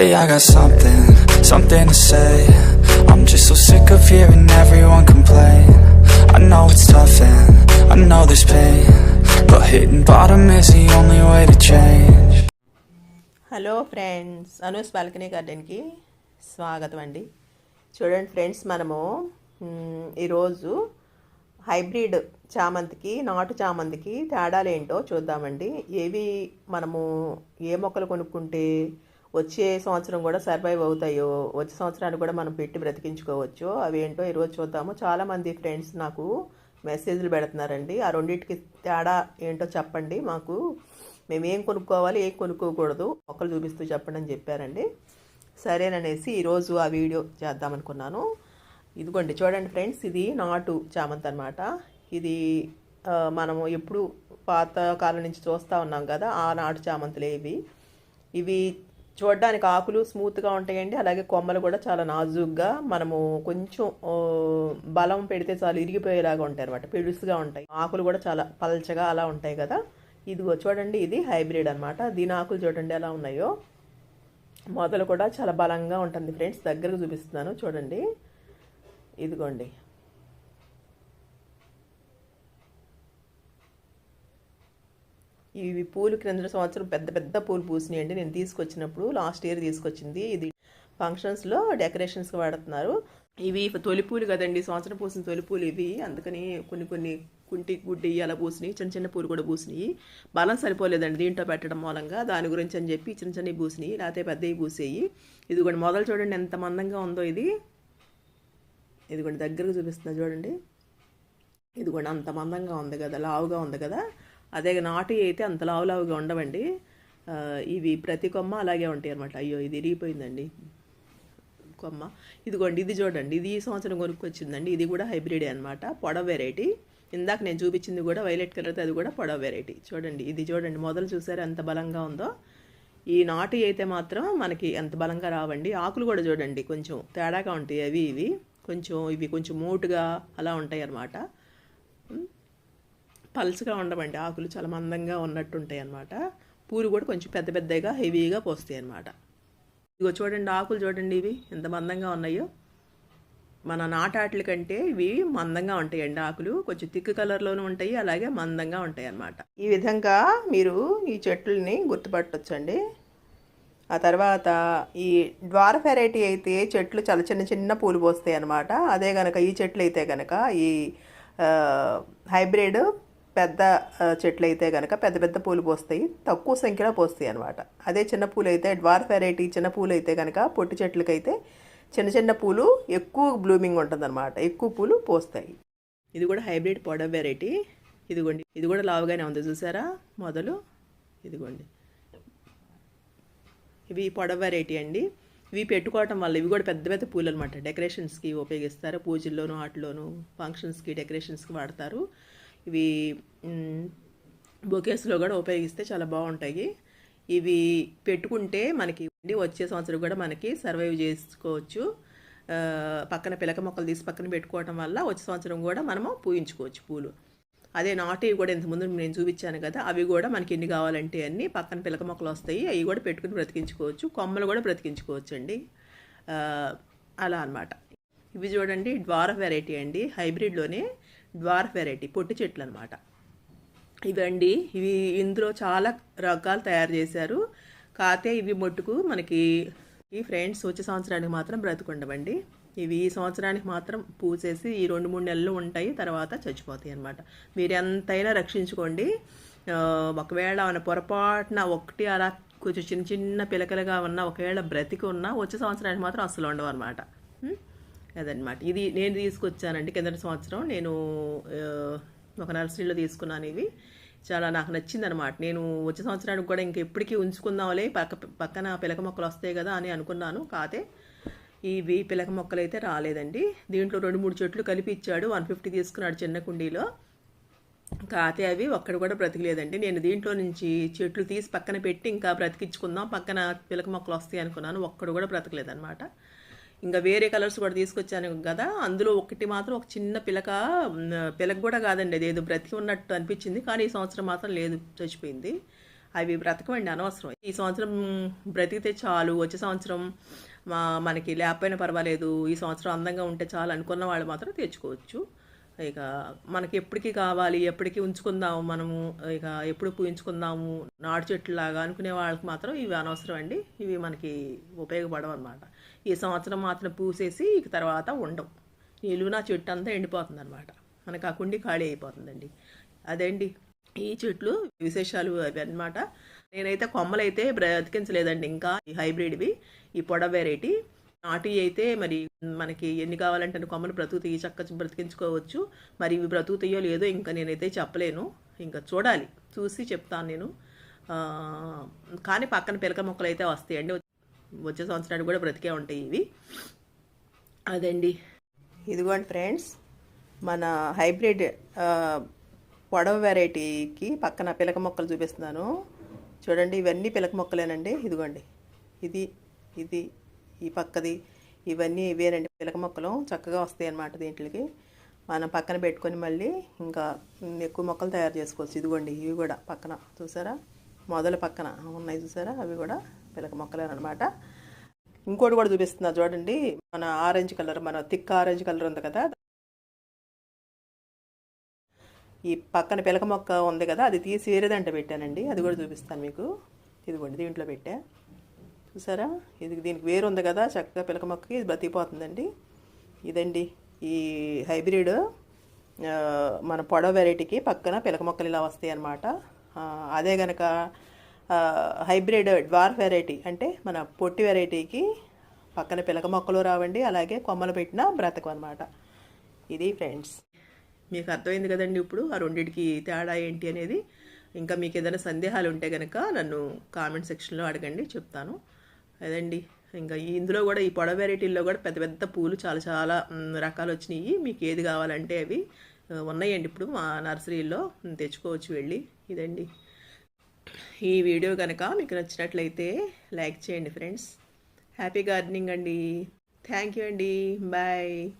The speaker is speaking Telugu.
Hey, I got something, something to say. I'm just so sick of hearing everyone complain. I know it's tough and I know there's pain. But hitting bottom is the only way to change. Hello friends Anu's balcony గార్డెన్కి స్వాగతం అండి చూడండి ఫ్రెండ్స్ మనము మ్, ఈరోజు హైబ్రిడ్ చామంతికి నాటు చామంతికి తేడాలు ఏంటో చూద్దామండి ఏవి మనము ఏ మొక్కలు కొనుక్కుంటే వచ్చే సంవత్సరం కూడా సర్వైవ్ అవుతాయో వచ్చే సంవత్సరానికి కూడా మనం పెట్టి బ్రతికించుకోవచ్చు అవి ఏంటో ఈరోజు చూద్దాము. చాలామంది ఫ్రెండ్స్ నాకు మెసేజ్లు పెడుతున్నారండి. ఆ రెండింటికి తేడా ఏంటో చెప్పండి. మాకు మేము ఏం కొనుక్కోవాలి ఏం కొనుక్కోకూడదు మొక్కలు చూపిస్తూ చెప్పండి అని చెప్పారండి. సరేననేసి ఈరోజు ఆ వీడియో చేద్దామనుకున్నాను ఇదిగోండి చూడండి ఫ్రెండ్స్ ఇది నాటు చామంతి అనమాట ఇది మనము ఎప్పుడు పాత కాలం నుంచి చూస్తూ ఉన్నాం కదా ఆ నాటు చామంతులే ఇవి. ఇవి చూడడానికి ఆకులు స్మూత్గా ఉంటాయండి. అలాగే కొమ్మలు కూడా చాలా నాజుగ్గా మనము కొంచెం బలం పెడితే చాలా ఇరిగిపోయేలాగా ఉంటాయి అనమాట పిడుసుగా ఉంటాయి. ఆకులు కూడా చాలా పల్చగా అలా ఉంటాయి కదా. ఇదిగో చూడండి ఇది హైబ్రిడ్ అనమాట దీని ఆకులు చూడండి ఎలా ఉన్నాయో. మొదలు కూడా చాలా బలంగా ఉంటుంది ఫ్రెండ్స్. దగ్గరకు చూపిస్తున్నాను. చూడండి. ఇదిగోండి. ఇవి పూలు క్రింద సంవత్సరం పెద్ద పెద్ద పూలు పూసినాయండి నేను తీసుకొచ్చినప్పుడు లాస్ట్ ఇయర్ తీసుకొచ్చింది. ఇది ఫంక్షన్స్లో డెకరేషన్స్కి వాడుతున్నారు. ఇవి తొలి పూలు కదండి సంవత్సరం పూసిన తొలి పూలు ఇవి. అందుకని కొన్ని కొన్ని కుంటి గుడ్డి అలా పూసినాయి చిన్న చిన్న పూలు కూడా పూసినాయి. బలం సరిపోలేదండి దీంట్లో పెట్టడం మూలంగా. దాని గురించి అని చెప్పి చిన్న చిన్నవి పూసినాయి లేకపోతే పెద్దవి పూసేయి. ఇదిగోండి మొదలు చూడండి ఎంత మందంగా ఉందో ఇది. ఇదిగోండి దగ్గరకు చూపిస్తున్నా చూడండి. ఇదిగోండి అంత మందంగా ఉంది కదా లావుగా ఉంది కదా. అదే నాటు అయితే అంత లావులావుగా ఉండవండి. ఇవి ప్రతి కొమ్మ అలాగే ఉంటాయి అనమాట అయ్యో ఇది ఇరిగిపోయిందండి కొమ్మ. ఇదిగోండి ఇది చూడండి. ఇది ఈ సంవత్సరం కొనుక్కొచ్చిందండి. ఇది కూడా హైబ్రిడ్ అనమాట పొడవ వెరైటీ. ఇందాక నేను చూపించింది కూడా వైలెట్ కలర్ అది కూడా పొడవ వెరైటీ. చూడండి ఇది చూడండి. మొదలు చూసారు ఎంత బలంగా ఉందో. ఈ నాటు అయితే మాత్రం మనకి ఎంత బలంగా రావండి. ఆకులు కూడా చూడండి కొంచెం తేడాగా ఉంటాయి అవి ఇవి. కొంచెం ఇవి కొంచెం మోటుగా అలా ఉంటాయి అన్నమాట. పల్చగా ఉండమండి ఆకులు చాలా మందంగా ఉన్నట్టు అనమాట పూలు కూడా కొంచెం పెద్ద పెద్దగా హెవీగా పోస్తాయి అనమాట ఇదిగో చూడండి ఆకులు చూడండి ఇవి ఎంత మందంగా ఉన్నాయో. మన నాటాట్ల కంటే ఇవి మందంగా ఉంటాయండి ఆకులు. కొంచెం తిక్కు కలర్లోనూ ఉంటాయి అలాగే మందంగా ఉంటాయి అన్నమాట. ఈ విధంగా మీరు ఈ చెట్లని గుర్తుపట్టొచ్చండి. ఆ తర్వాత ఈ ద్వార వెరైటీ అయితే చెట్లు చాలా చిన్న చిన్న పూలు పోస్తాయి అనమాట అదే కనుక ఈ చెట్లు అయితే కనుక ఈ హైబ్రిడ్ పెద్ద చెట్లు అయితే కనుక పెద్ద పెద్ద పూలు పోస్తాయి. తక్కువ సంఖ్యలో పోస్తాయి అనమాట అదే చిన్న పూలు అయితే డ్వార్ వెరైటీ చిన్న పూలు అయితే కనుక పొట్టి చెట్లకైతే చిన్న చిన్న పూలు ఎక్కువ బ్లూమింగ్ ఉంటుందన్నమాట. ఎక్కువ పూలు పోస్తాయి. ఇది కూడా హైబ్రిడ్ పొడవ వెరైటీ ఇదిగోండి. ఇది కూడా లావుగానే ఉంది. చూసారా? మొదలు ఇదిగోండి. ఇవి పొడవ వెరైటీ అండి. ఇవి పెట్టుకోవటం వల్ల ఇవి కూడా పెద్ద పెద్ద పూలు అనమాట డెకరేషన్స్కి ఉపయోగిస్తారు. పూజల్లోనూ ఆటలోనూ ఫంక్షన్స్కి డెకరేషన్స్కి వాడతారు. ఇవి బొకేస్లో కూడా ఉపయోగిస్తే చాలా బాగుంటాయి. ఇవి పెట్టుకుంటే మనకి వచ్చే సంవత్సరం కూడా మనకి సర్వైవ్ చేసుకోవచ్చు. పక్కన పిలక మొక్కలు తీసి పక్కన పెట్టుకోవటం వల్ల వచ్చే సంవత్సరం కూడా మనము పూయించుకోవచ్చు పూలు. అదే నాటివి కూడా ఇంతకుముందు నేను చూపించాను కదా అవి కూడా మనకి ఎన్ని కావాలంటే అన్ని పక్కన పిలక మొక్కలు వస్తాయి. అవి కూడా పెట్టుకుని బ్రతికించుకోవచ్చు. కొమ్మలు కూడా బ్రతికించుకోవచ్చు అండి. అలా అన్నమాట. ఇవి చూడండి డ్వార్ఫ్ వెరైటీ అండి. హైబ్రిడ్లోనే డ్వార్ఫ్ వెరైటీ పొట్టి చెట్లు అనమాట ఇవండి ఇవి ఇందులో చాలా రకాలు తయారు చేశారు. కాతే ఇవి మొట్టుకు మనకి ఈ ఫ్రెండ్స్ వచ్చే సంవత్సరానికి మాత్రం బ్రతుకుండవండి. ఇవి ఈ సంవత్సరానికి మాత్రం పూసేసి ఈ రెండు మూడు నెలలు ఉంటాయి తర్వాత చచ్చిపోతాయి అన్నమాట. మీరు ఎంతైనా రక్షించుకోండి. ఒకవేళ మన పొరపాటున ఒకటి అలా కొంచెం చిన్న చిన్న పిలకలుగా ఉన్న ఒకవేళ బ్రతికి ఉన్నా వచ్చే సంవత్సరానికి మాత్రం అస్సలు ఉండవు అనమాట అదనమాట. ఇది నేను తీసుకొచ్చానండి. కిందటి సంవత్సరం నేను ఒక నర్సరీలో తీసుకున్నాను ఇవి. చాలా నాకు నచ్చింది అనమాట నేను వచ్చే సంవత్సరానికి కూడా ఇంక ఎప్పటికీ ఉంచుకుందాంలే. పక్క పక్కన పిలక మొక్కలు వస్తాయి కదా అని అనుకున్నాను. కాతే ఇవి పిలక మొక్కలు అయితే రాలేదండి. దీంట్లో రెండు మూడు చెట్లు కలిపి ఇచ్చాడు. వన్ ఫిఫ్టీ తీసుకున్నాడు చిన్న కుండీలో. కాతే అవి ఒక్కడు కూడా బ్రతికలేదండి. నేను దీంట్లో నుంచి చెట్లు తీసి పక్కన పెట్టి ఇంకా బ్రతికించుకుందాం. పక్కన పిలక మొక్కలు వస్తాయి అనుకున్నాను. ఒక్కడు కూడా బ్రతకలేదనమాట. ఇంకా వేరే కలర్స్ కూడా తీసుకొచ్చాను కదా అందులో ఒకటి మాత్రం ఒక చిన్న పిలక పిలక కూడా కాదండి అది ఏదో బ్రతికి ఉన్నట్టు అనిపించింది కానీ ఈ సంవత్సరం మాత్రం లేదు చచ్చిపోయింది. అవి బ్రతకమండి అనవసరం. ఈ సంవత్సరం బ్రతికితే చాలు వచ్చే సంవత్సరం మా మనకి లేకపోయినా పర్వాలేదు ఈ సంవత్సరం అందంగా ఉంటే చాలు అనుకున్న వాళ్ళు మాత్రం తెచ్చుకోవచ్చు. ఇక మనకి ఎప్పటికీ కావాలి ఎప్పటికీ ఉంచుకుందాము మనము ఇక ఎప్పుడు పూయించుకుందాము నాటు చెట్లు లాగా అనుకునే వాళ్ళకి మాత్రం ఇవి అనవసరం అండి ఇవి మనకి ఉపయోగపడవు అనమాట ఈ సంవత్సరం మాత్రం పూసేసి ఇక తర్వాత ఉండవు. నిలువున చెట్టు అంతా ఎండిపోతుంది అనమాట మనకు ఆ కుండి ఖాళీ అయిపోతుందండి. అదేండి ఈ చెట్లు విశేషాలు అవి అన్నమాట. నేనైతే కొమ్మలైతే బ్రతికించలేదండి ఇంకా ఈ హైబ్రిడ్వి ఈ పొడ వెరైటీ నాటి అయితే మరి మనకి ఎన్ని కావాలంటే అన్ని కొమ్మలు బ్రతుకుతాయి చక్క బ్రతికించుకోవచ్చు. మరి ఇవి బ్రతుకుతాయో లేదో ఇంకా నేనైతే చెప్పలేను. ఇంకా చూడాలి. చూసి చెప్తాను నేను. కానీ పక్కన పిలక మొక్కలు అయితే వస్తాయండి. వచ్చే సంవత్సరానికి కూడా బ్రతికే ఉంటాయి ఇవి. అదండి. ఇదిగోండి ఫ్రెండ్స్ మన హైబ్రిడ్ పొడవ వెరైటీకి పక్కన పిలక మొక్కలు చూపిస్తున్నాను. చూడండి ఇవన్నీ పిలక మొక్కలేనండి. ఇదిగోండి. ఇది ఇది ఈ పక్కది ఇవన్నీ ఇవేనండి. పిలక మొక్కలు చక్కగా వస్తాయి అన్నమాట దీంట్లోకి. మనం పక్కన పెట్టుకొని మళ్ళీ ఇంకా ఎక్కువ మొక్కలు తయారు చేసుకోవచ్చు. ఇదిగోండి ఇవి కూడా పక్కన చూసారా? మొదల పక్కన ఉన్నాయి చూసారా? అవి కూడా పిలక మొక్కలేనమాట ఇంకోటి కూడా చూపిస్తున్నా చూడండి. మన ఆరెంజ్ కలర్ మన థిక్ ఆరెంజ్ కలర్ ఉంది కదా? ఈ పక్కన పిలక మొక్క ఉంది కదా అది తీసి వేరేదంట పెట్టానండి. అది కూడా చూపిస్తాను మీకు. ఇదిగోండి దీంట్లో పెట్టా. చూసారా? ఇది దీనికి వేరు ఉంది కదా చక్కగా పిలక మొక్కకి ఇది బ్రతికిపోతుందండి ఇదండి ఈ హైబ్రిడ్ మన పొడవ వెరైటీకి పక్కన పిలక మొక్కలు ఇలా వస్తాయి అన్నమాట. అదే గనక హైబ్రిడ్ డ్వార్ వెరైటీ అంటే మన పొట్టి వెరైటీకి పక్కన పిలక మొక్కలు రావండి అలాగే కొమ్మలు పెట్టిన బ్రతకం అనమాట ఇది ఫ్రెండ్స్. మీకు అర్థమైంది కదండి ఇప్పుడు ఆ రెండింటికి తేడా ఏంటి అనేది. ఇంకా మీకు ఏదైనా సందేహాలు ఉంటే కనుక నన్ను కామెంట్ సెక్షన్లో అడగండి చెప్తాను. అదండి. ఇంకా ఈ- ఇందులో కూడా ఈ పొడ వెరైటీల్లో కూడా పెద్ద పెద్ద పూలు చాలా చాలా రకాలు వచ్చినాయి. మీకు ఏది కావాలంటే అవి ఉన్నాయండి ఇప్పుడు మా నర్సరీలో. తెచ్చుకోవచ్చు వెళ్ళి. ఇదండి. ఈ వీడియో కనుక మీకు నచ్చినట్లయితే లైక్ చేయండి ఫ్రెండ్స్. హ్యాపీ గార్డెనింగ్ అండి. థ్యాంక్ యూ అండి. బాయ్.